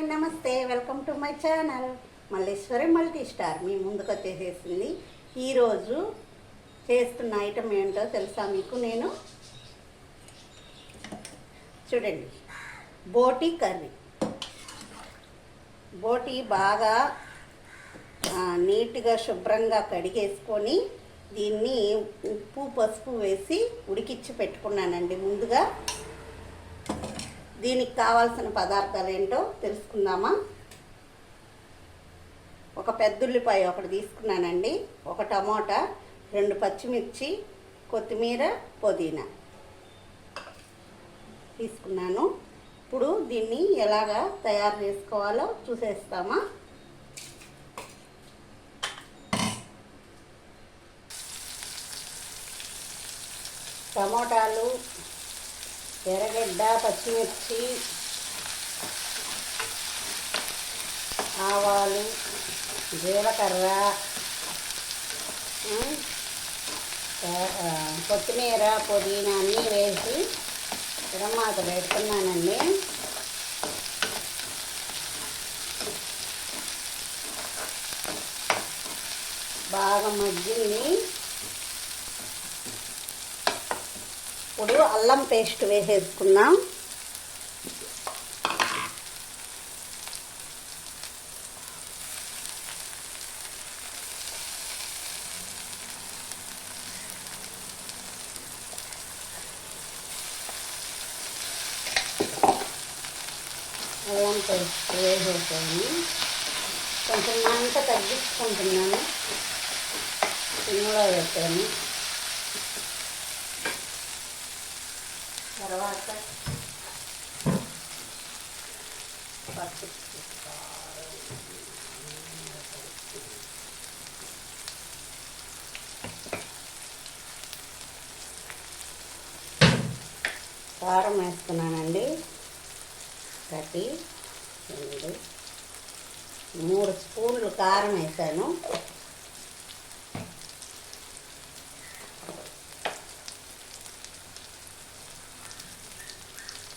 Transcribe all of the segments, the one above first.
Hi నమస్తే welcome to my channel. Malleswari multi star మీ ముందుకు వచ్చేసేసింది. ఈరోజు చేస్తున్న ఐటమ్ ఏంటో తెలుసా మీకు నేను? చూడండి. బోటి కర్రీ. బోటి బాగా నీట్గా శుభ్రంగా కడిగేసుకొని దీన్ని ఉప్పు పసుపు వేసి ఉడికిచ్చి పెట్టుకున్నానండి. ముందుగా దీనికి కావాల్సిన పదార్థాలు ఏంటో తెలుసుకుందామా? ఒక పెద్ద ఉల్లిపాయ ఒకటి తీసుకున్నానండి. ఒక టమోటా రెండు పచ్చిమిర్చి కొత్తిమీర పుదీనా తీసుకున్నాను. ఇప్పుడు దీన్ని ఎలాగా తయారు చేసుకోవాలో చూసేస్తామా? టమోటాలు ఎర్రగడ్డ పచ్చిమిర్చి ఆవాలు జీలకర్ర కొత్తిమీర పుదీనా అన్నీ వేసి తిరమాత పెడుతున్నానండి బాగా మగ్గింది. ఇప్పుడు అల్లం పేస్ట్ వేసేసుకుందాం. అల్లం పేస్ట్ వేసేసాను. కొంచెం మంట తగ్గించుకుంటున్నాను. సిమ్లో పెట్టాను. తర్వాత కారం వేస్తున్నానండి. ఒకటి రెండు మూడు స్పూన్లు కారం వేసాను.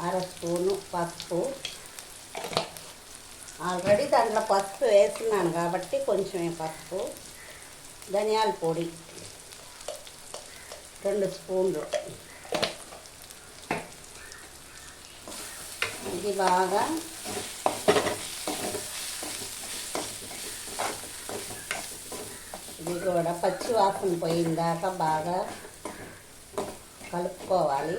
అర స్పూను పసుపు ఆల్రెడీ దాంట్లో పసుపు వేస్తున్నాను కాబట్టి కొంచెమే పసుపు ధనియాల పొడి. రెండు స్పూన్లు. ఇది బాగా ఇది కూడా పచ్చి వాసన పోయిందాక బాగా కలుపుకోవాలి.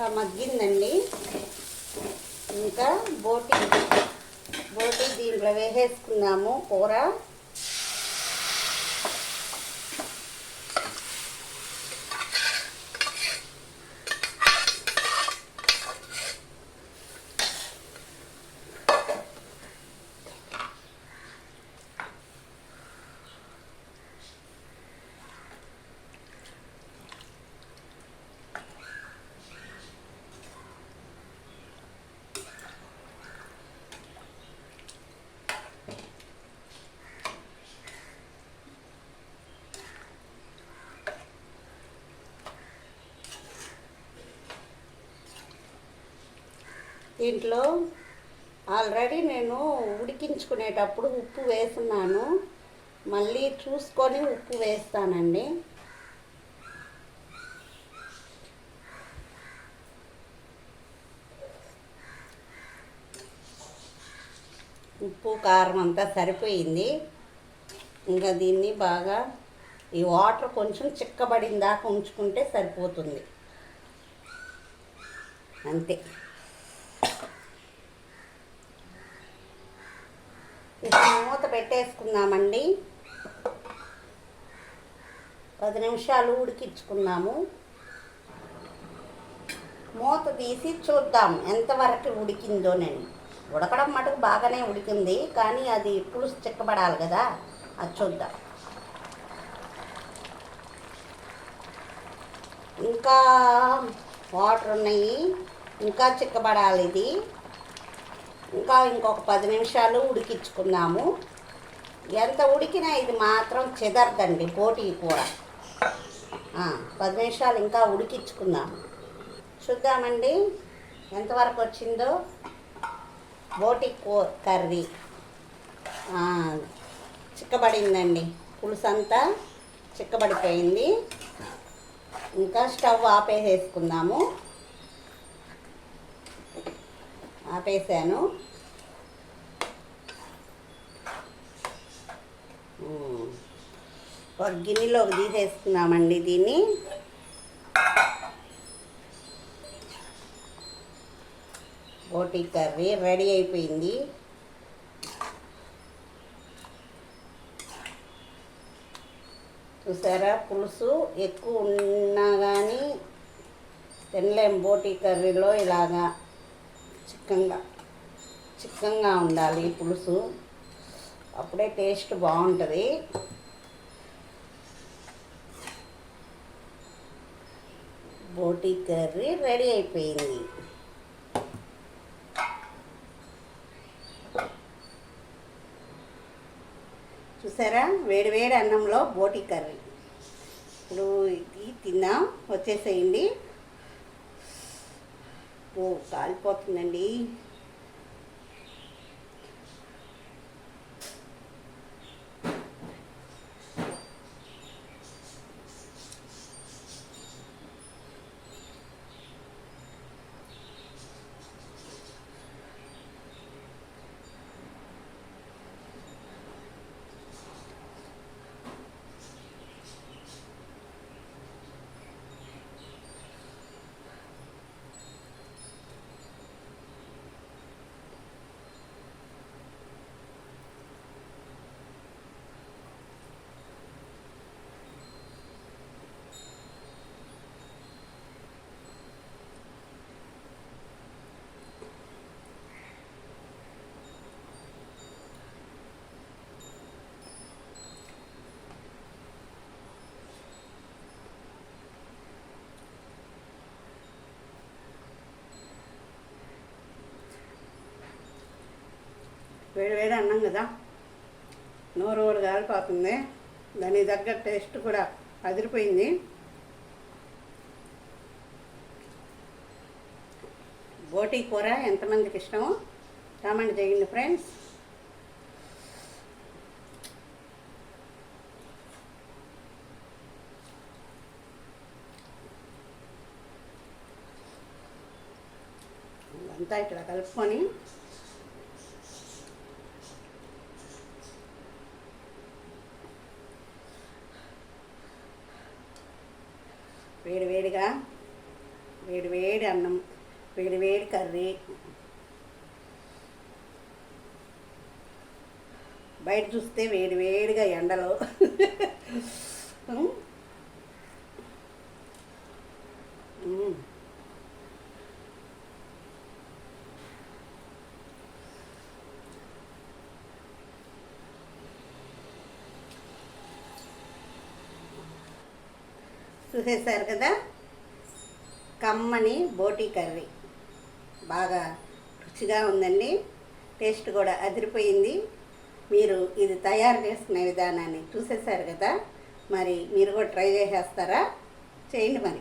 బాగా మగ్గిందండి. ఇంకా బోటి బోటి దీంట్లో వేసేసుకున్నాము కూర. దీంట్లో ఆల్రెడీ నేను ఉడికించుకునేటప్పుడు ఉప్పు వేస్తున్నాను మళ్ళీ చూసుకొని ఉప్పు వేస్తానండి. ఉప్పు కారం అంతా సరిపోయింది. ఇంకా దీన్ని బాగా ఈ వాటర్ కొంచెం చిక్కబడిన దాకా ఉంచుకుంటే సరిపోతుంది. అంతే. పెట్టేసుకుందామండి. పది నిమిషాలు ఉడికించుకున్నాము మూత తీసి చూద్దాం ఎంతవరకు ఉడికిందో నేను. ఉడకడం మటుకు బాగానే ఉడికింది కానీ అది పులుసు చిక్కబడాలి కదా అది చూద్దాం. ఇంకా వాటర్ ఉన్నాయి ఇంకా చిక్కబడాలి ఇది. ఇంకా ఇంకొక పది నిమిషాలు ఉడికించుకున్నాము ఎంత ఉడికినా ఇది మాత్రం చెదరదండి పోటీ కూర పది నిమిషాలు ఇంకా ఉడికించుకుందాం. చూద్దామండి ఎంతవరకు వచ్చిందో? బోటి కూ కర్రీ. చిక్కబడిందండి. పులుసు అంతా చిక్కబడిపోయింది. ఇంకా స్టవ్ ఆపేసేసుకుందాము. ఆపేసాను. ఒక గిన్నెలోకి తీసేసుకున్నామండి దీన్ని. బోటి కర్రీ రెడీ అయిపోయింది. చూసారా? పులుసు ఎక్కువ ఉన్నా కానీ తినలేం బోటి కర్రీలో ఇలాగా చిక్కంగా చిక్కంగా ఉండాలి పులుసు. అప్పుడే టేస్ట్ బాగుంటుంది. బోటి కర్రీ రెడీ అయిపోయింది. చూసారా? వేడి వేడి అన్నంలో బోటి కర్రీ. ఇప్పుడు ఇది తిన్నాం వచ్చేసేయండి. ఓ కాలిపోతుందండి. వేడి వేడి అన్నం కదా. నోరు ఊరు కాలిపోతుంది దానికి తగ్గ టేస్ట్ కూడా అదిరిపోయింది. బోటీ కూర ఎంతమందికి ఇష్టమో కామెంట్ చేయండి ఫ్రెండ్స్. అంతా ఇట్లా కలుపుకొని వేడి వేడిగా వేడి వేడి అన్నం వేడి వేడి కర్రీ. బయట చూస్తే వేడివేడిగా ఎండలో. చూసేశారు కదా? కమ్మని బోటి కర్రీ. బాగా రుచిగా ఉందండి. టేస్ట్ కూడా అదిరిపోయింది. మీరు ఇది తయారు చేసుకునే విధానాన్ని చూసేశారు కదా? మరి మీరు కూడా ట్రై చేసేస్తారా? చేయండి మరి.